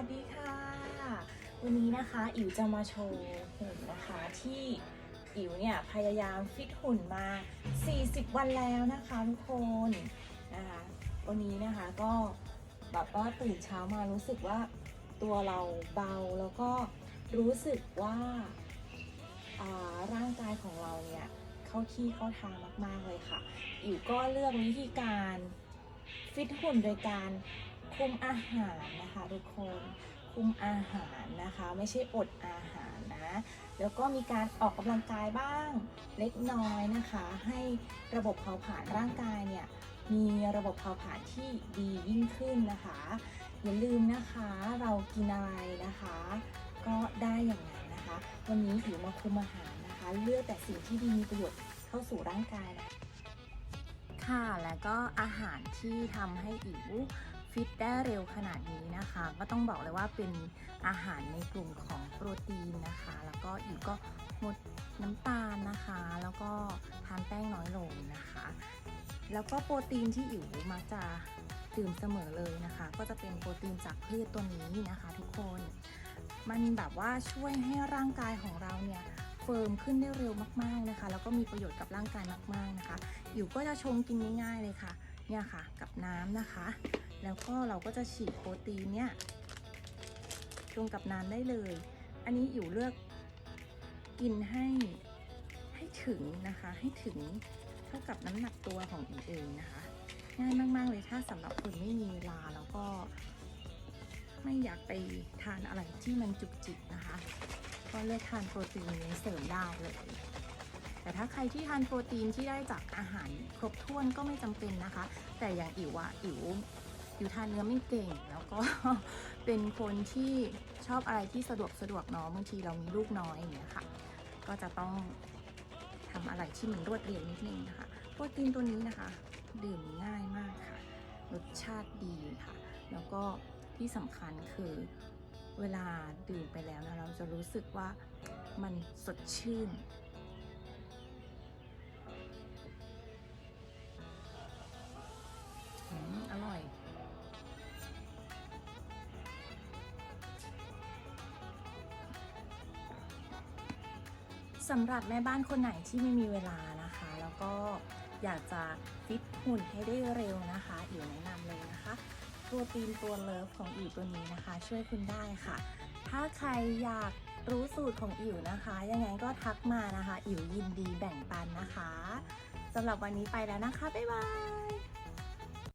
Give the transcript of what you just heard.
วัสดีค่ะ วันนี้นะคะอิ๋วจะมาโชว์หุ่นนะคะที่อิ๋วเนี่ยพยายามฟิตหุ่นมา 40 วันแล้วนะคะทุกคนนะคะวันนี้นะคะก็แบบว่าตื่นเช้ามารู้สึกว่าตัวเราเบาแล้วก็รู้สึกว่าาร่างกายของเราเนี่ยเข้าที่เข้าทางมาก ๆ เลยค่ะ อิ๋วก็เลือกวิธีการฟิตหุ่นโดยการ คุมอาหารนะคะทุกคนคุมอาหารนะคะ ไม่ใช่อดอาหารนะ แล้วก็มีการออกกำลังกายบ้างเล็กน้อยนะคะ ให้ระบบเผาผลาญร่างกายเนี่ยมีระบบเผาผลาญที่ดียิ่งขึ้นนะคะ อย่าลืมนะคะเรากินอะไรนะคะ ก็ได้อย่างนั้นนะคะ วันนี้ถือมาคุมอาหารนะคะ เลือกแต่สิ่งที่ดีมีประโยชน์เข้าสู่ร่างกายนะค่ะ แล้วก็อาหารที่ทำให้อิ๋ว ฟิตได้เร็วขนาดนี้นะคะ ก็ต้องบอกเลยว่าเป็นอาหารในกลุ่มของโปรตีนนะคะ แล้วก็อิ๋วก็งดน้ำตาลนะคะ แล้วก็ทานแป้งน้อยลงนะคะ แล้วก็โปรตีนที่อิ๋วมักจะดื่มเสมอเลยนะคะ ก็จะเป็นโปรตีนจากพืชตัวนี้นะคะ ทุกคน มันแบบว่าช่วยให้ร่างกายของเราเนี่ยเฟิร์มขึ้นได้เร็วมากๆนะคะ แล้วก็มีประโยชน์กับร่างกายมากๆนะคะอยู่ก็จะชงกินง่ายๆเลยค่ะ เนี่ยค่ะ กับน้ำนะคะ แล้วก็เราก็จะฉีดโปรตีนเนี่ยชงกับน้ำได้เลย อันนี้อยู่เลือกกินให้ให้ถึงนะคะ ให้ถึงเท่ากับน้ำหนักตัวของอิ๋วเองนะคะ ง่ายมาก ๆ เลยถ้าสำหรับคนไม่มีเวลาแล้วก็ ไม่อยากไปทานอะไรที่มันจุกจิกนะคะ ก็เลือกทานโปรตีนเสริมได้เลยแต่ถ้าใครที่ทานโปรตีนที่ได้จากอาหารครบถ้วนก็ไม่จำเป็นนะคะ แต่อย่างอิ๋วอะอิ๋ว อิ๋วทานเนื้อไม่เก่ง แล้วก็เป็นคนที่ชอบอะไรที่สะดวกสะดวกเนาะบางทีเรามีลูกน้อยอย่างเงี้ยค่ะ ก็จะต้องทำอะไรที่มันรวดเร็วนิดนึงนะคะโปรตีนตัวนี้นะคะ ดื่มง่ายมากค่ะ รสชาติดีค่ะ แล้วก็ที่สำคัญคือเวลาดื่มไปแล้วนะเราจะรู้สึกว่ามันสดชื่น สำหรับแม่บ้านคนไหนที่ไม่มีเวลานะคะ แล้วก็อยากจะฟิตหุ่นให้ได้เร็วนะคะอิ๋วแนะนำเลยนะคะโปรตีนตัวเลิฟของอิ๋วตัวนี้นะคะ ช่วยคุณได้ค่ะ ถ้าใครอยากรู้สูตรของอิ๋วนะคะ ยังไงก็ทักมานะคะ อิ๋วยินดีแบ่งปันนะคะสำหรับวันนี้ไปแล้วนะคะ บ๊ายบาย